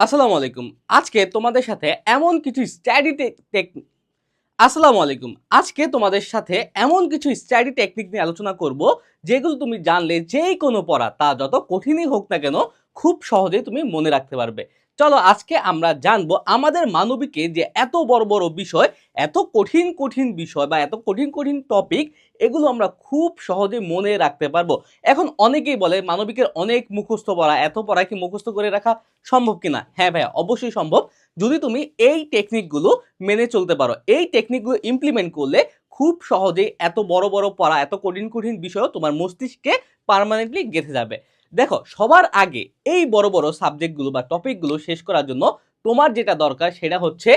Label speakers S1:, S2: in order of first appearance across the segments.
S1: আসসালামু আলাইকুম। আজকে তোমাদের সাথে এমন কিছু স্টাডি টেকনিক আসসালামু আলাইকুম। আজকে তোমাদের সাথে এমন কিছু স্টাডি টেকনিক নিয়ে আলোচনা করব, যেগুলো তুমি জানলে যেই কোনো পড়া তা যত কঠিনই হোক না কেন খুব সহজেই তুমি মনে রাখতে পারবে। চলো আজকে আমরা জানব আমাদের মানবিকে যে এত বড় বড় বিষয়, এত কঠিন কঠিন বিষয় বা এত কঠিন কঠিন টপিক এগুলো আমরা খুব সহজে মনে রাখতে পারব। এখন অনেকেই বলে মানবিকের অনেক মুখস্থ পড়া, এত পড়া কি মুখস্থ করে রাখা সম্ভব কিনা? হ্যাঁ ভাইয়া, অবশ্যই সম্ভব। যদি তুমি এই টেকনিকগুলো মেনে চলতে পারো, এই টেকনিকগুলো ইমপ্লিমেন্ট করলে খুব সহজেই এত বড় বড় পড়া, এত কঠিন কঠিন বিষয় তোমার মস্তিষ্কে পার্মানেন্টলি গেঁথে যাবে। দেখো, সবার আগে এই বড় বড় সাবজেক্টগুলো বা টপিকগুলো শেষ করার জন্য তোমার যেটা দরকার সেটা হচ্ছে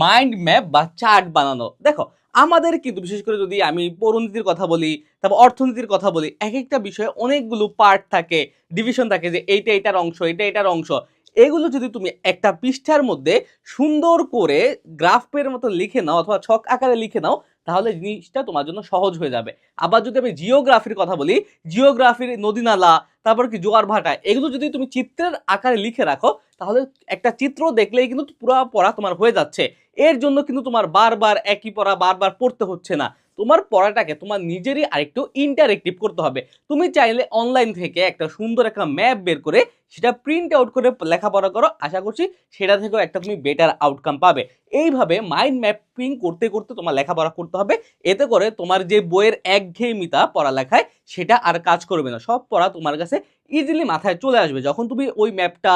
S1: মাইন্ড ম্যাপ বা চার্ট বানানো। দেখো, আমাদের কিন্তু বিশেষ করে যদি আমি পরিণতির কথা বলি, তারপর অর্থনীতির কথা বলি এক একটা বিষয়ে অনেকগুলো পার্ট থাকে ডিভিশন থাকে যে এইটা এটার অংশ এটা এটার অংশ। এগুলো যদি তুমি একটা পৃষ্ঠার মধ্যে সুন্দর করে গ্রাফের মতো লিখে নাও অথবা ছক আকারে লিখে নাও তাহলে জিনিসটা তোমার জন্য সহজ হয়ে যাবে। আবার যদি আমি জিওগ্রাফির কথা বলি জিওগ্রাফির নদী নালা তারপর কি জোয়ার ভাটা, এগুলো যদি তুমি চিত্রের আকারে লিখে রাখো, তাহলে একটা চিত্র দেখলেই কিন্তু পুরা পড়া তোমার হয়ে যাচ্ছে। এর জন্য কিন্তু তোমার বারবার একই পড়া বারবার পড়তে হচ্ছে না। তোমার পড়াটাকে তোমার নিজেরই আরেকটু ইন্টারেক্টিভ করতে হবে। তুমি চাইলে অনলাইন থেকে একটা সুন্দর একটা ম্যাপ বের করে সেটা প্রিন্ট আউট করে লেখাপড়া করো। আশা করছি সেটা থেকেও একটা তুমি বেটার আউটকাম পাবে। এইভাবে মাইন্ড ম্যাপিং করতে করতে তোমার লেখাপড়া করতে হবে। এতে করে তোমার যে বইয়ের একঘেয়েমিতা পড়ালেখায় সেটা আর কাজ করবে না। সব পড়া তোমার কাছে ইজিলি মাথায় চলে আসবে। যখন তুমি ওই ম্যাপটা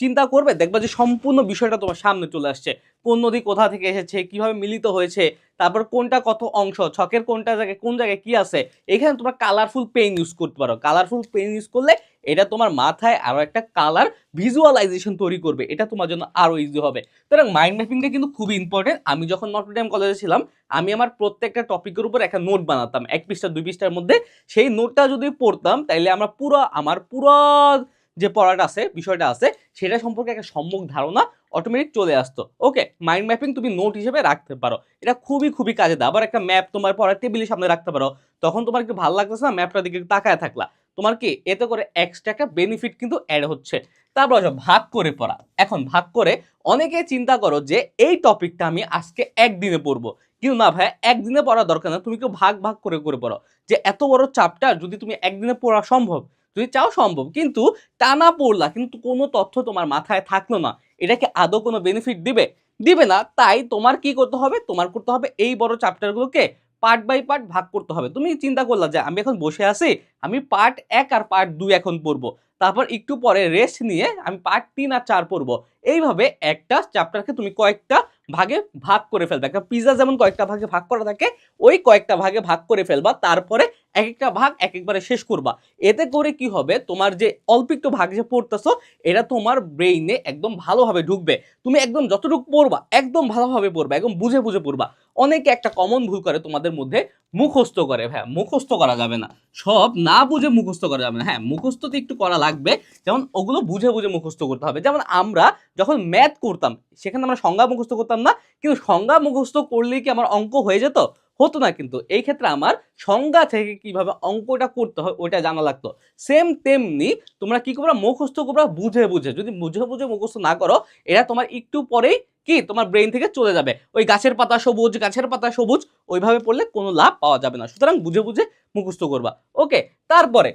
S1: চিন্তা করবে, দেখবা যে সম্পূর্ণ বিষয়টা তোমার সামনে চলে আসছে। কোন নদী কোথা থেকে এসেছে, কীভাবে মিলিত হয়েছে, তারপর কোনটা কত অংশ, ছকের কোনটা জায়গায়, কোন জায়গায় কি আছে, এখানে তোমরা কালারফুল পেন ইউজ করতে পারো। কালারফুল পেন ইউজ করলে এটা তোমার মাথায় আরও একটা কালার ভিজুয়ালাইজেশন তৈরি করবে। এটা তোমার জন্য আরও ইজি হবে। সুতরাং মাইন্ড ম্যাপিংটা কিন্তু খুবই ইম্পর্টেন্ট আমি যখন নটরডেম কলেজে ছিলাম, আমি আমার প্রত্যেকটা টপিকের উপর একটা নোট বানাতাম, এক পৃষ্ঠা, দুই পৃষ্ঠার মধ্যে। সেই নোটটা যদি পড়তাম, তাইলে আমরা পুরো, আমার পুরো যে পড়াটা আছে, বিষয়টা আছে, সেটা সম্পর্কে একটা সম্মুখ ধারণা অটোমেটিক চলে আসতো। ওকে মাইন্ড ম্যাপিং তুমি নোট হিসেবে রাখতে পারো। এটা খুবই খুবই কাজে দেয়। আবার একটা ম্যাপ তোমার পড়ার টেবিলের সামনে রাখতে পারো। তখন তোমার একটু ভালো লাগতেছে না ম্যাপটার দিকে তাকায় থাকলা। তোমার কি এতে করে এক্সট্রা একটা বেনিফিট কিন্তু অ্যাড হচ্ছে। তারপর আসো, ভাগ করে পড়া। এখন ভাগ করে অনেকে চিন্তা করো যে, এই টপিকটা আমি আজকে একদিনে পড়ব। কিন্তু না ভাই একদিনে পড়া দরকার না। তুমি কেউ ভাগ ভাগ করে করে পড়ো। যে এত বড় চাপটা যদি তুমি একদিনে পড়া সম্ভব যদি চাও সম্ভব, কিন্তু টানা পড়লা, কিন্তু কোনো তথ্য তোমার মাথায় থাকল না। এটাকে আদৌ কোনো বেনিফিট দিবে? দিবে না, তাই তোমার কি করতে হবে? তোমার করতে হবে এই বড় চ্যাপ্টারগুলোকে পার্ট বাই পার্ট ভাগ করতে হবে। তুমি চিন্তা করলা যে আমি এখন বসে আছি, আমি পার্ট এক আর পার্ট দুই এখন পড়ব। তারপর একটু পরে রেস্ট নিয়ে আমি পার্ট তিন আর চার পড়ব। এইভাবে একটা চ্যাপ্টারকে তুমি কয়েকটা ভাগে ভাগ করে ফেলবে। একটা পিজা যেমন কয়েকটা ভাগে ভাগ করা থাকে, ওই কয়েকটা ভাগে ভাগ করে ফেলবা, তারপরে এক একটা ভাগ এক একবারে শেষ করবা। এতে করে কি হবে? তোমার যে অল্প একটু ভাগ যে পড়তেছো, এটা তোমার ব্রেইনে একদম ভালোভাবে ঢুকবে। তুমি একদম যতটুকু পড়বা, একদম ভালোভাবে পড়বা, একদম বুঝে বুঝে পড়বা। অনেকে একটা কমন ভুল করে তোমাদের মধ্যে, মুখস্থ করে হ্যাঁ মুখস্থ করা যাবে না। সব না বুঝে মুখস্থ করা যাবে না। হ্যাঁ মুখস্থ তো একটু করা লাগবে। যেমন ওগুলো বুঝে বুঝে মুখস্থ করতে হবে। যেমন আমরা যখন ম্যাথ করতাম, সেখানে আমরা সংজ্ঞা মুখস্থ করতাম না, কিন্তু সংজ্ঞা মুখস্থ করলেই কি আমার অঙ্ক হয়ে যেত? হতো না কিন্তু। এই ক্ষেত্রে আমার সংজ্ঞা থেকে কীভাবে অঙ্কটা করতে হয়, ওইটা জানা লাগতো। সেম তেমনি তোমরা কি করবা? মুখস্থ করবা বুঝে বুঝে। যদি বুঝে বুঝে মুখস্থ না করো, এটা তোমার একটু পরেই কি? তোমার ব্রেন থেকে চলে যাবে। ওই গাছের পাতা সবুজ, গাছের পাতা সবুজ, ওইভাবে পড়লে কোনো লাভ পাওয়া যাবে না। সুতরাং বুঝে বুঝে মুখস্থ করবা। ওকে, তারপরে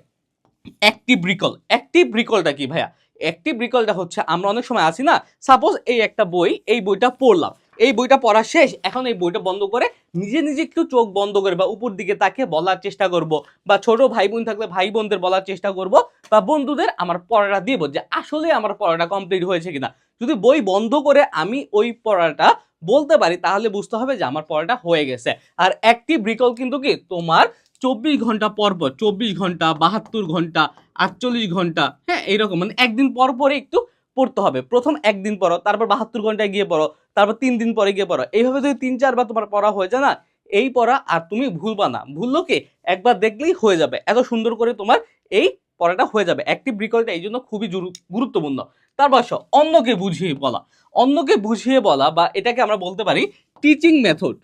S1: অ্যাক্টিভ রিকল অ্যাক্টিভ রিকলটা কি ভাইয়া? অ্যাক্টিভ রিকলটা হচ্ছে, আমরা অনেক সময় আছি না সাপোজ এই একটা বই, এই বইটা পড়লাম। এই বইটা পড়া শেষ, এখন এই বইটা বন্ধ করে নিজে নিজে একটু চোখ বন্ধ করে বা উপর দিকে তাকে বলার চেষ্টা করব বা ছোট ভাই বোন থাকলে ভাই বোনদের বলার চেষ্টা করব বা বন্ধুদের আমার পড়াটা দিব যে আসলে আমার পড়াটা কমপ্লিট হয়েছে কিনা? যদি বই বন্ধ করে আমি ওই পড়াটা বলতে পারি, তাহলে বুঝতে হবে যে আমার পড়াটা হয়ে গেছে। আর অ্যাক্টিভ রিকল কিন্তু কি? তোমার চব্বিশ ঘণ্টা পর পর, চব্বিশ ঘণ্টা, বাহাত্তর ঘণ্টা, আটচল্লিশ ঘণ্টা হ্যাঁ এইরকম মানে একদিন পর পরে একটু পড়তে হবে। প্রথম একদিন পড়ো, তারপর বাহাত্তর ঘন্টায় গিয়ে পড়ো, তারপর তিন দিন পরে গিয়ে পড়ো। এইভাবে যদি তিন চারবার তোমার পড়া হয়ে যায় না, এই পড়া আর তুমি ভুলবা না। ভুললো কি একবার দেখলেই হয়ে যাবে। এত সুন্দর করে তোমার এই পড়াটা হয়ে যাবে। অ্যাক্টিভ রিকলটা এই জন্য খুবই গুরুত্বপূর্ণ। তারপর আসো, অন্যকে বুঝিয়ে বলা। অন্যকে বুঝিয়ে বলা বা এটাকে আমরা বলতে পারি টিচিং মেথড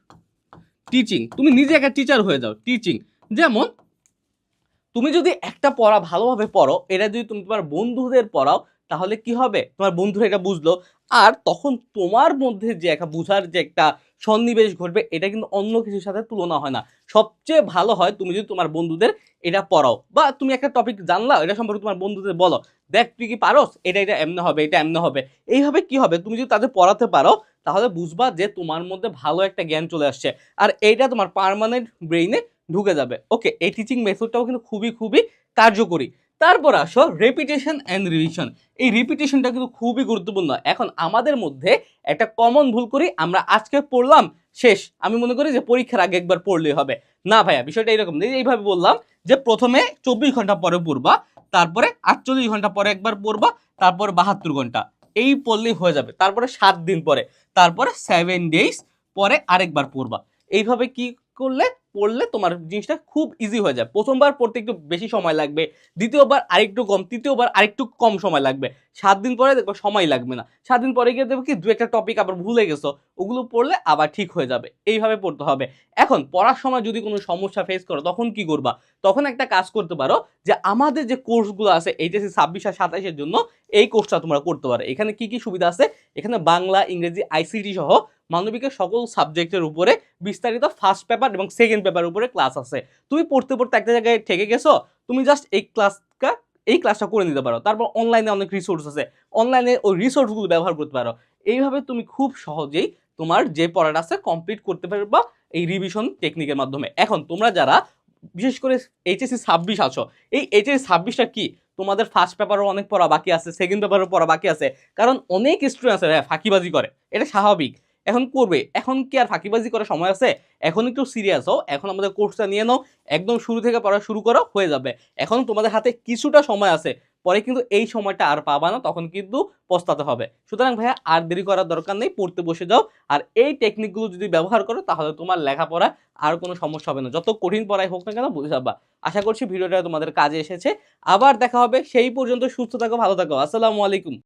S1: টিচিং তুমি নিজে একটা টিচার হয়ে যাও টিচিং যেমন, তুমি যদি একটা পড়া ভালোভাবে পড়ো, এটা যদি তুমি তোমার বন্ধুদের পড়াও তাহলে কি হবে? তোমার বন্ধুরা এটা বুঝলো। আর তখন তোমার মধ্যে যে একটা বুঝার যে একটা সন্নিবেশ ঘটবে, এটা কিন্তু অন্য কিছুর সাথে তুলনা হয় না। সবচেয়ে ভালো হয় তুমি যদি তোমার বন্ধুদের এটা পড়াও। বা তুমি একটা টপিক জানলা, এটা সম্পর্কে তোমার বন্ধুদের বলো। দেখ, তুই কি পারোস? এটা এটা এমনি হবে, এটা এমনি হবে। এইভাবে কি হবে? তুমি যদি তাদের পড়াতে পারো, তাহলে বুঝবা যে তোমার মধ্যে ভালো একটা জ্ঞান চলে আসছে। আর এইটা তোমার পার্মানেন্ট ব্রেইনে ঢুকে যাবে। ওকে এই টিচিং মেথডটাও কিন্তু খুবই খুবই কার্যকরী। তারপর আসো রেপিটেশন অ্যান্ড রিভিশন এই রিপিটেশনটা কিন্তু খুবই গুরুত্বপূর্ণ। এখন আমাদের মধ্যে একটা কমন ভুল করি, আমরা আজকে পড়লাম, শেষ। আমি মনে করি যে পরীক্ষার আগে একবার পড়লেই হবে। না ভাইয়া, বিষয়টা এরকম এইভাবে বললাম যে প্রথমে চব্বিশ ঘণ্টা পরে পড়বা, তারপরে আটচল্লিশ ঘণ্টা পরে একবার পড়বা, তারপর বাহাত্তর ঘণ্টা। এই পড়লেই হয়ে যাবে। তারপরে সাত দিন পরে। তারপরে সেভেন ডেজ পরে আরেকবার পড়বা। এইভাবে কি করলে পড়লে তোমার জিনিসটা খুব ইজি হয়ে যায়। প্রথমবার পড়তে একটু বেশি সময় লাগবে, দ্বিতীয়বার আরেকটু কম, তৃতীয়বার আরেকটু কম সময় লাগবে। সাত দিন পরে দেখব সময় লাগবে না। সাত দিন পরে গিয়ে দেখব কি দু একটা টপিক আবার ভুলে গেছো, ওগুলো পড়লে আবার ঠিক হয়ে যাবে। এইভাবে পড়তে হবে। এখন পড়ার সময় যদি কোনো সমস্যা ফেস করো, তখন কি করবা? তখন একটা কাজ করতে পারো যে আমাদের যে কোর্সগুলো আছে, এইচএসসি ছাব্বিশ আর সাতাইশের জন্য এই কোর্সটা তোমরা করতে পারো। এখানে কি কি সুবিধা আছে? এখানে বাংলা, ইংরেজি আইসিটি সহ মানবিকের সকল সাবজেক্টের উপরে বিস্তারিত ফার্স্ট পেপার এবং সেকেন্ড পেপার উপরে ক্লাস আছে। তুমি পড়তে পড়তে একটা জায়গায় ঠেকে গেছো, তুমি জাস্ট এই ক্লাসটা এই ক্লাসটা করে নিতে পারো। তারপর অনলাইনে অনেক রিসোর্স আছে। অনলাইনে ওই রিসোর্সগুলো ব্যবহার করতে পারো। এইভাবে তুমি খুব সহজেই তোমার যে পড়াটা আছে কমপ্লিট করতে পারবা এই রিভিশন টেকনিকের মাধ্যমে। এখন তোমরা যারা বিশেষ করে এইচএসসি ছাব্বিশ আছো এই এইচএসসি ছাব্বিশটা কি? তোমাদের ফার্স্ট পেপারও অনেক পড়া বাকি আছে সেকেন্ড পেপারও পড়া বাকি আছে। কারণ অনেক স্টুডেন্ট আছে হ্যাঁ, ফাঁকিবাজি করে। এটা স্বাভাবিক। এখন করবে? এখন কি আর ফাঁকিবাজি করার সময় আছে? এখন একটু সিরিয়াস হও। এখন আমাদের কোর্সটা নিয়ে নাও। একদম শুরু থেকে পড়া শুরু করো, হয়ে যাবে। এখন তোমাদের হাতে কিছুটা সময় আছে। পরে কিন্তু এই সময়টা আর পাবা না, তখন কিন্তু পস্তাতে হবে। সুতরাং ভাইয়া, আর দেরি করার দরকার নেই, পড়তে বসে যাও। আর এই টেকনিকগুলো যদি ব্যবহার করো, তাহলে তোমার লেখাপড়া আর কোনো সমস্যা হবে না। যত কঠিন পড়াই হোক না কেন, বুঝে যাবা। আশা করছি ভিডিওটা তোমাদের কাজে এসেছে। আবার দেখা হবে। সেই পর্যন্ত সুস্থ থাকো, ভালো থাকো। আসসালামু আলাইকুম।